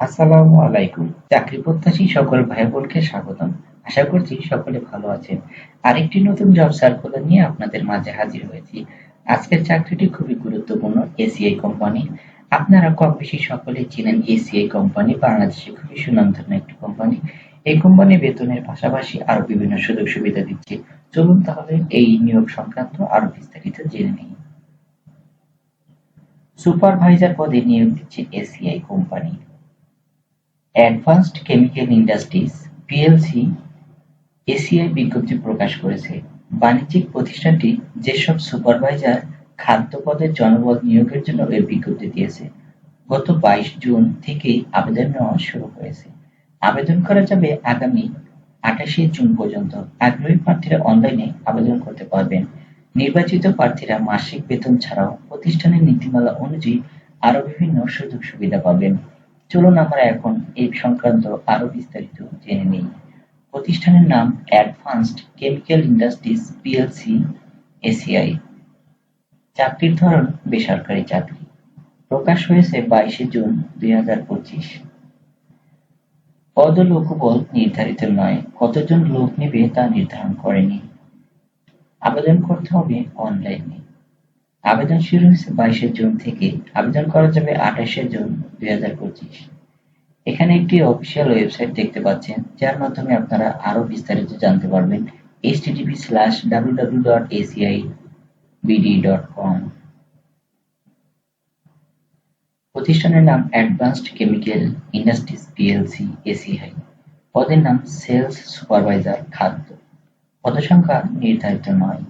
আসসালামু আলাইকুম। চাকরি প্রত্যাশী সকল ভাই বোনকে স্বাগতম। আশা করছি সকলে ভালো আছেন। আরেকটি নতুন জব সার্কুলার নিয়ে আপনাদের মাঝে হাজির হয়েছি। আজকের চাকরিটি খুবই গুরুত্বপূর্ণ এসিআই কোম্পানি আপনারা কম বেশি সকলে চিনেন এসিআই কোম্পানি বাংলাদেশে খুবই সুনামধন্য একটি কোম্পানি এই কোম্পানি বেতনের পাশাপাশি আরও বিভিন্ন সুযোগ সুবিধা দিচ্ছে। চলুন তাহলে এই নিয়োগ সংক্রান্ত আরও বিস্তারিত জেনে নিই। সুপারভাইজার পদে নিয়োগ দিচ্ছে ACI company Advanced Chemical Industries, PLC, ACI বিজ্ঞপ্তি প্রকাশ করেছে। বাণিজ্যিক প্রতিষ্ঠানটি যেসব সুপারভাইজার খাদ্য পদের জনবল নিয়োগের জন্য এই বিজ্ঞপ্তি দিয়েছে, গত বাইশ জুন থেকেই আবেদন নেওয়া শুরু হয়েছে। আবেদন করা যাবে আগামী আঠাশে জুন পর্যন্ত। আগ্রহী প্রার্থীরা অনলাইনে আবেদন করতে পারবেন। নির্বাচিত প্রার্থীরা মাসিক বেতন ছাড়াও প্রতিষ্ঠানের নীতিমালা অনুযায়ী আরও বিভিন্ন সুযোগ সুবিধা পাবেন। চলুন আমরা এখন এই সংক্রান্ত আরও বিস্তারিত জেনে নিই। প্রতিষ্ঠানের নাম Advanced Chemical Industries PLC ACI. চাকরির ধরন বেসরকারি চাকরি। প্রকাশ হয়েছে বাইশে জুন দুই হাজার পঁচিশ। পদ লোকবল নির্ধারিত নয়, কতজন লোক নেবে তা নির্ধারণ করেনি। আবেদন করতে হবে অনলাইনে। আবেদন শুরু হয়েছে বাইশে জুন থেকে। আবেদন করা যাবে আঠাশে জুন দুই হাজার পঁচিশ। এখানে একটি অফিসিয়াল ওয়েবসাইট দেখতে পাচ্ছেন, যার মাধ্যমে আপনারা আরও বিস্তারিত জানতে পারবেন। http স্ল্যাশ www.acibd.com প্রতিষ্ঠানের নাম Advanced Chemical Industries PLC ACI পদের নাম সেলস সুপারভাইজার খাদ্য। পদসংখ্যা নির্ধারিত নয়।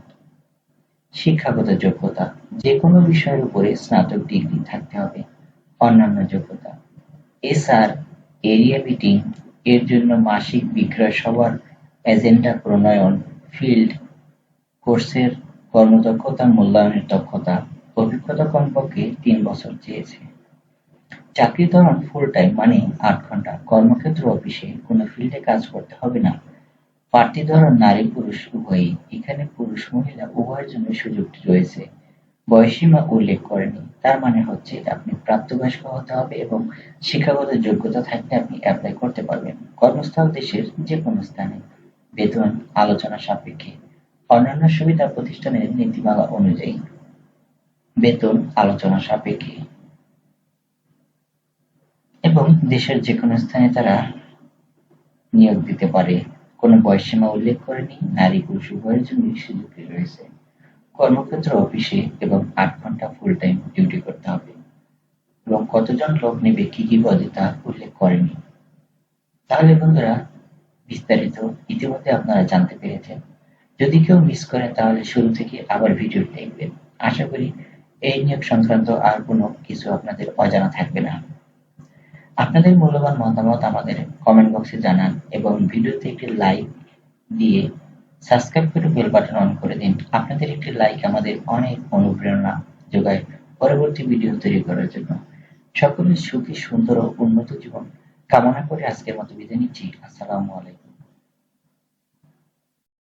শিক্ষাগত যোগ্যতা যে কোনো বিষয়ের উপরে স্নাতক ডিগ্রি থাকতে হবে। অন্যান্য যোগ্যতা। এসআর, এরিয়া মিটিং, এর জন্য মাসিক বিক্রয় সভার এজেন্ডা প্রণয়ন, ফিল্ড কোর্সের কর্মদক্ষতা, মূল্যায়নের দক্ষতা, অভিজ্ঞতা কমপক্ষে তিন বছর চেয়েছে। চাকরির ধরন ফুল টাইম মানে আট ঘণ্টা। কর্মক্ষেত্র অফিসে কোনো ফিল্ডে কাজ করতে হবে না। প্রার্থী ধরন নারী পুরুষ উভয়ই। এখানে পুরুষ মহিলা উভয়ের জন্য সুযোগটি রয়েছে। বয়সীমা উল্লেখ করেনি তার মানে হচ্ছে আপনি প্রাপ্তবয়স্ক হতে হবে এবং শিক্ষাগত যোগ্যতা থাকলে আপনি অ্যাপ্লাই করতে পারবেন। কর্মস্থল দেশের যে কোনো স্থানে বেতন আলোচনা সাপেক্ষে অন্যান্য সুবিধা প্রতিষ্ঠানের নীতিমালা অনুযায়ী বেতন আলোচনা সাপেক্ষে এবং দেশের যে কোনো স্থানে তারা নিয়োগ দিতে পারে। কোনো বয়সসীমা উল্লেখ করেনি নারী পুরুষ উভয়ের জন্য সুযোগটি রয়েছে। কর্মক্ষেত্র অফিসে এবং আট ঘণ্টা ফুল টাইম ডিউটি করতে হবে। এবং কতজন লোক নেবে, কি কি পদে তা উল্লেখ করেনি। তাহলে বন্ধুরা, বিস্তারিত ইতিমধ্যে আপনারা জানতে পেরেছেন। যদি কেউ মিস করেন, তাহলে শুরু থেকে আবার ভিডিও দেখবেন। আশা করি এই নিয়োগ সংক্রান্ত আর কোনো কিছু আপনাদের অজানা থাকবে না। আপনাদের মূল্যবান মতামত আমাদের কমেন্ট বক্সে জানান এবং ভিডিওতে একটি লাইক দিয়ে সাবস্ক্রাইব করে বেল বাটন অন করে দিন। আপনাদের একটি লাইক আমাদের অনেক অনুপ্রেরণা যোগায় পরবর্তী ভিডিও তৈরি করার জন্য। সকলের সুখী, সুন্দর ও উন্নত জীবন কামনা করে আজকের মতো বিদায় নিচ্ছি। আসসালামু আলাইকুম।